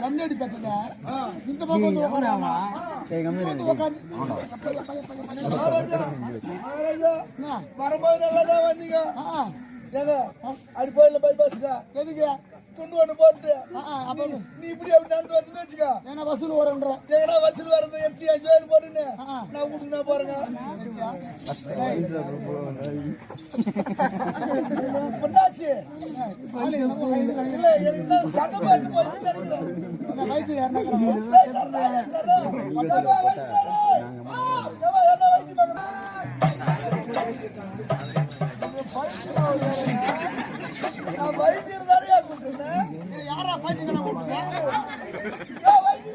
கண்ணாடி இந்த பக்கம் உட்காராமா வரும்போது நல்லதா வந்தீங்க. ஏங்க அடிப்படையில் பைபாஸ்க்கா எதுக்கு? துண்டு ஒண்ணு போட்டு நீ இப்படி அப்படி நடந்து வந்து வச்சுக்க. ஏன்னா வசூல் வரன்ற எங்கடா வசூல் வரது எம்சி அஞ்சு போட்டுன்னு. நான் வீட்டுக்கு போறேங்க. இல்ல எனக்கு பார்த்து போய் நினைக்கிறேன். Yeah.